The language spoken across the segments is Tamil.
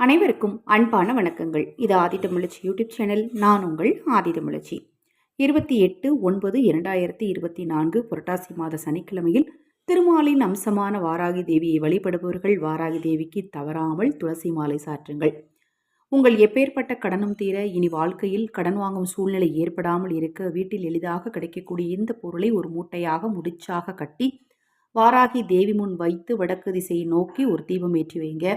அனைவருக்கும் அன்பான வணக்கங்கள். இது ஆதி தமிழச்சி யூடியூப் சேனல். நான் உங்கள் ஆதி தமிழச்சி இருபத்தி எட்டு ஒன்பது இரண்டாயிரத்தி இருபத்தி நான்கு புரட்டாசி மாத சனிக்கிழமையில் திருமாலின் அம்சமான வாராகி தேவியை வழிபடுபவர்கள் வாராகி தேவிக்கு தவறாமல் துளசி மாலை சாற்றுங்கள். உங்கள் எப்பேற்பட்ட கடனும் தீர இனி வாழ்க்கையில் கடன் வாங்கும் சூழ்நிலை ஏற்படாமல் இருக்க வீட்டில் எளிதாக கிடைக்கக்கூடிய இந்த பொருளை ஒரு மூட்டையாக முடிச்சாக கட்டி வாராகி தேவி முன் வைத்து வடக்கு திசையை நோக்கி ஒரு தீபம் ஏற்றி வைங்க.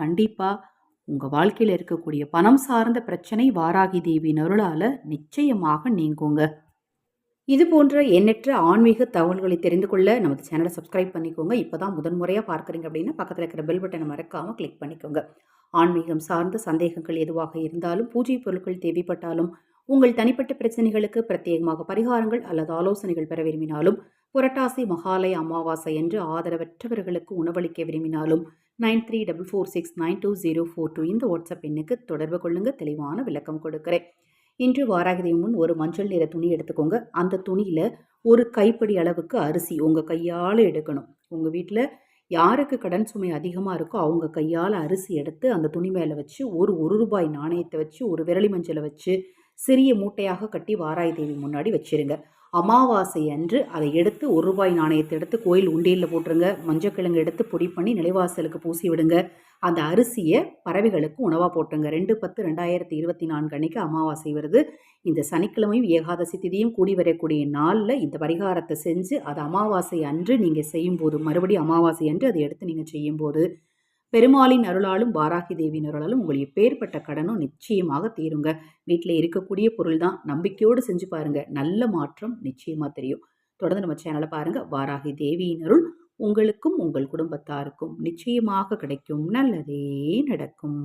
கண்டிப்பாக உங்கள் வாழ்க்கையில் இருக்கக்கூடிய பணம் சார்ந்த பிரச்சனை வாராகி தேவியின் அருளால் நிச்சயமாக நீங்குங்க. இது போன்ற எண்ணற்ற ஆன்மீக தகவல்களை தெரிந்து கொள்ள நமது சேனலை சப்ஸ்கிரைப் பண்ணிக்கோங்க. இப்போ தான் முதன்முறையாக பார்க்குறீங்க அப்படின்னா பக்கத்தில் இருக்கிற பெல் பட்டனை மறக்காமல் கிளிக் பண்ணிக்கோங்க. ஆன்மீகம் சார்ந்த சந்தேகங்கள் எதுவாக இருந்தாலும் பூஜை பொருட்கள் தேவைப்பட்டாலும் உங்கள் தனிப்பட்ட பிரச்சனைகளுக்கு பிரத்யேகமாக பரிகாரங்கள் அல்லது ஆலோசனைகள் பெற விரும்பினாலும் புரட்டாசி மகாலய அமாவாசை என்று ஆதரவற்றவர்களுக்கு உணவளிக்க விரும்பினாலும் nine three double four six nine two zero four two இந்த வாட்ஸ்அப் எண்ணுக்கு தொடர்பு கொள்ளுங்க. தெளிவான விளக்கம் கொடுக்குறேன். இன்று வாராகதை முன் ஒரு மஞ்சள் நிற துணி எடுத்துக்கோங்க. அந்த துணியில் ஒரு கைப்படி அளவுக்கு அரிசி உங்கள் கையால் எடுக்கணும். உங்கள் வீட்டில் யாருக்கு கடன் சுமை அதிகமாக இருக்கோ அவங்க கையால் அரிசி எடுத்து அந்த துணி மேலே வச்சு ஒரு ஒரு ரூபாய் நாணயத்தை வச்சு ஒரு விரலி மஞ்சளை வச்சு சிறிய மூட்டையாக கட்டி வாராய் தேவி முன்னாடி வச்சிருங்க. அமாவாசை அன்று அதை எடுத்து ஒரு ரூபாய் நாணயத்தை எடுத்து கோயில் உண்டியலில் போட்டுருங்க. மஞ்சக்கிழங்கு எடுத்து பொடி பண்ணி நிலைவாசலுக்கு பூசி விடுங்க. அந்த அரிசியை பறவைகளுக்கு உணவாக போட்டுருங்க. ரெண்டு பத்து ரெண்டாயிரத்தி இருபத்தி நான்கு அன்னைக்கு அமாவாசை வருது. இந்த சனிக்கிழமையும் ஏகாதசி திதியும் கூடி வரக்கூடிய நாளில் இந்த பரிகாரத்தை செஞ்சு அது அமாவாசை அன்று நீங்கள் செய்யும்போது மறுபடியும் அமாவாசை அன்று அதை எடுத்து நீங்கள் செய்யும்போது பெருமாளின் அருளாலும் பாராகி தேவியின் அருளாலும் உங்கள் எப்பேற்பட்ட கடனும் நிச்சயமாக தீருங்க. வீட்டில் இருக்கக்கூடிய பொருள் தான் நம்பிக்கையோடு செஞ்சு பாருங்க. நல்ல மாற்றம் நிச்சயமாக தெரியும். தொடர்ந்து நம்ம சேனலை பாருங்க. வாராகி தேவியின் அருள் உங்களுக்கும் உங்கள் குடும்பத்தாருக்கும் நிச்சயமாக கிடைக்கும். நல்லதே நடக்கும்.